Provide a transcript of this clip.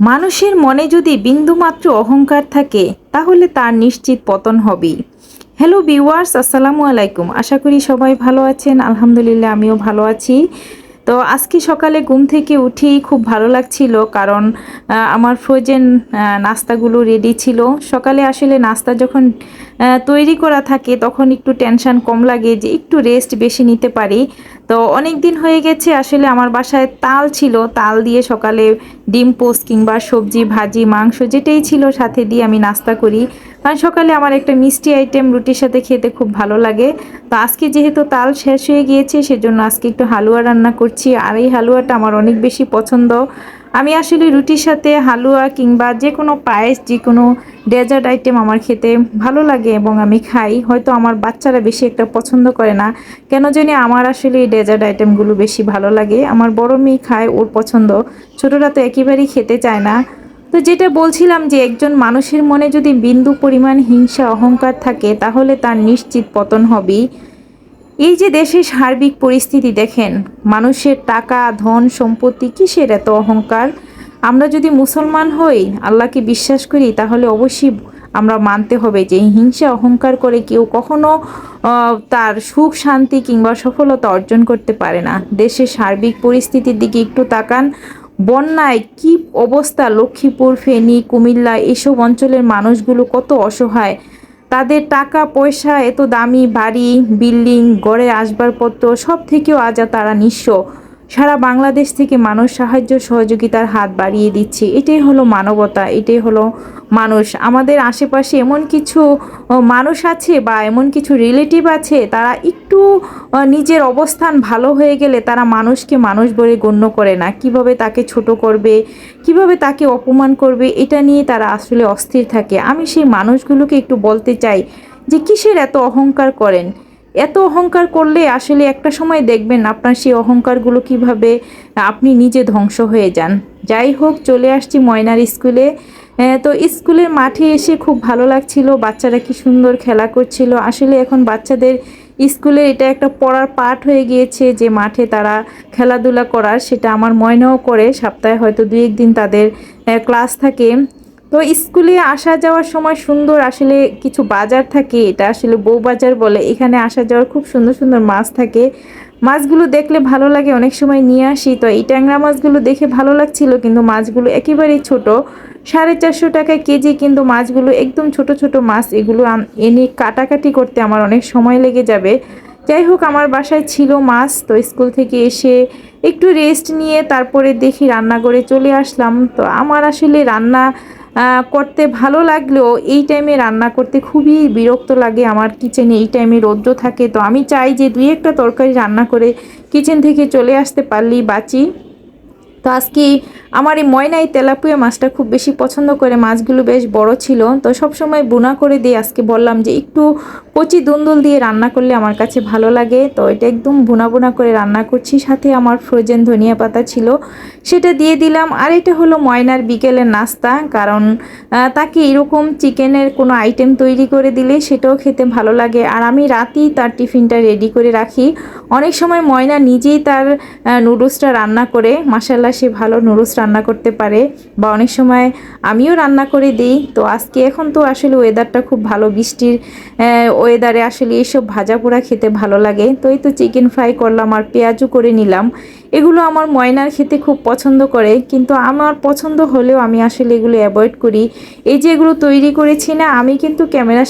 মানুষের মনে যদি বিন্দুমাত্র অহংকার থাকে, তাহলে তার নিশ্চিত পতন হবেই। হ্যালো ভিউয়ার্স আসসালামু আলাইকুম। আশা করি সবাই ভালো আছেন। আলহামদুলিল্লাহ, আমিও ভালো আছি। তো আজকে সকালে ঘুম থেকে উঠি খুব ভালো লাগছিল কারণ আমার ফ্রোজেন নাস্তাগুলো রেডি ছিল। সকালে আসলে নাস্তা যখন তৈরি করা থাকে তখন একটু টেনশন কম লাগে যে একটু রেস্ট বেশি নিতে পারি। তো অনেক দিন হয়ে গেছে আসলে আমার বাসায় তাল ছিল, তাল দিয়ে সকালে ডিম পোস্ট কিংবা সবজি, ভাজি, মাংস যেটাই ছিল সাথে দিয়ে আমি নাস্তা করি। কারণ সকালে আমার একটা মিষ্টি আইটেম রুটির সাথে খেতে খুব ভালো লাগে। তো আজকে যেহেতু তাল শেষ হয়ে গিয়েছে, সেজন্য আজকে একটু হালুয়া রান্না করছি। আর এই হালুয়াটা আমার অনেক বেশি পছন্দ। আমি আসলে রুটির সাথে হালুয়া কিংবা যে কোনো পায়েস যে কোনো ডেজার্ট আইটেম আমার খেতে ভালো লাগে এবং আমি খাই। হয়তো আমার বাচ্চারা বেশি একটা পছন্দ করে না। কেন জানি আমার আসলে এই ডেজার্ট আইটেমগুলো বেশি ভালো লাগে। আমার বড় মেয়ে খায়, ওর পছন্দ। ছোটরা তো একেবারেই খেতে চায় না। তো যেটা বলছিলাম যে একজন মানুষের মনে যদি বিন্দু পরিমাণ হিংসা, অহংকার থাকে, তাহলে তার নিশ্চিত পতন হবেই। এই যে দেশের সার্বিক পরিস্থিতি দেখেন, মানুষের টাকা, ধন, সম্পত্তি, কিসের এত অহংকার? আমরা যদি মুসলমান হই, আল্লাহকে বিশ্বাস করি, তাহলে অবশ্যই আমরা মানতে হবে যে হিংসা, অহংকার করে কেউ কখনো তার সুখ, শান্তি কিংবা সফলতা অর্জন করতে পারে না। দেশের সার্বিক পরিস্থিতির দিকে একটু তাকান বন্যায় কি অবস্থা? লক্ষ্মীপুর, ফেনী, কুমিল্লা এসব অঞ্চলের মানুষগুলো কত অসহায়। তাদের টাকা, পয়সা, এত দামি বাড়ি, বিল্ডিং গড়ে আসবাবপত্র সব থেকেও আজা তারা নিঃস্ব। সারা বাংলাদেশ থেকে মানুষ সাহায্য সহযোগিতার হাত বাড়িয়ে দিচ্ছে। এটাই হলো মানবতা, এটাই হলো মানুষ। আমাদের আশেপাশে এমন কিছু মানুষ আছে বা এমন কিছু রিলেটিভ আছে, তারা একটু নিজের অবস্থান ভালো হয়ে গেলে তারা মানুষকে মানুষ বলে গণ্য করে না। কীভাবে তাকে ছোট করবে, কীভাবে তাকে অপমান করবে, এটা নিয়ে তারা আসলে অস্থির থাকে। আমি সেই মানুষগুলোকে একটু বলতে চাই যে কিসের এত অহংকার করেন? এত অহংকার করলে আসলে একটা সময় দেখবেন আপনার সেই অহংকারগুলো কীভাবে আপনি নিজে ধ্বংস হয়ে যান। যাই হোক, চলে আসছি ময়নার স্কুলে। তো স্কুলের মাঠে এসে খুব ভালো লাগছিল, বাচ্চারা কি সুন্দর খেলা করছিল। আসলে এখন বাচ্চাদের স্কুলে এটা একটা পড়ার পাঠ হয়ে গিয়েছে যে মাঠে তারা খেলাধুলা করার, সেটা আমার ময়নাও করে। সপ্তাহে হয়তো দুই একদিন তাদের ক্লাস থাকে। তো স্কুলে আসা যাওয়ার সময় সুন্দর আসলে কিছু বাজার থাকে, এটা আসলে বউ বাজার বলে। এখানে আসা যাওয়ার খুব সুন্দর সুন্দর মাছ থাকে। মাছগুলো দেখলে ভালো লাগে, অনেক সময় নিয়ে আসি। তো এই ট্যাংরা মাছগুলো দেখে ভালো লাগছিল, কিন্তু মাছগুলো একেবারেই ছোট। সাড়ে চারশো টাকা কেজি কিন্তু মাছগুলো একদম ছোট ছোট মাছ, এগুলো এনে কাটাকাটি করতে আমার অনেক সময় লেগে যাবে। যাই হোক, আমার বাসায় ছিল মাছ, তো স্কুল থেকে এসে একটু রেস্ট নিয়ে তারপরে দেখি রান্না করে চলে আসলাম। তো আমার আসলে রান্না করতে ভালো লাগলেও এই টাইমে রান্না করতে খুবই বিরক্ত লাগে আমার কিচেনে এই টাইমে রৌদ্র থাকে, তো আমি চাই যে দুই একটা তরকারি রান্না করে কিচেন থেকে চলে আসতে পারলেই বাঁচি। তো আজকে আমার এই ময়না এই তেলাপুয়া মাছটা খুব বেশি পছন্দ করে, মাছগুলো বেশ বড় ছিল। তো সব সময় বোনা করে দিয়ে আজকে বললাম যে একটু কচি দুন্দুল দিয়ে রান্না করলে আমার কাছে ভালো লাগে। তো এটা একদম বোনা বোনা করে রান্না করছি, সাথে আমার ফ্রোজেন ধনিয়া পাতা ছিল, সেটা দিয়ে দিলাম। আর এটা হলো ময়নার বিকেলের নাস্তা, কারণ তাকে এরকম চিকেনের কোনো আইটেম তৈরি করে দিলে সেটাও খেতে ভালো লাগে। আর আমি রাতেই তার টিফিনটা রেডি করে রাখি। অনেক সময় ময়না নিজেই তার নুডলসটা রান্না করে মাসাল্লাহ সে ভালো নুডলস রান্না করতে পারে বা অনেক সময় আমিও রান্না করে দিই। তো আজকে এখন তো আসলে ওয়েদারটা খুব ভালো, বৃষ্টির ওয়েদারে আসলে এইসব ভাজা পোড়া খেতে ভালো লাগে। তো এই তো চিকেন ফ্রাই করলাম আর পেঁয়াজও করে নিলাম। এগুলো আমার ময়নার খেতে খুব পছন্দ করে, কিন্তু আমার পছন্দ হলেও আমি আসলে এগুলো অ্যাভয়েড করি। এই যে এগুলো তৈরি করেছি না, আমি কিন্তু ক্যামেরার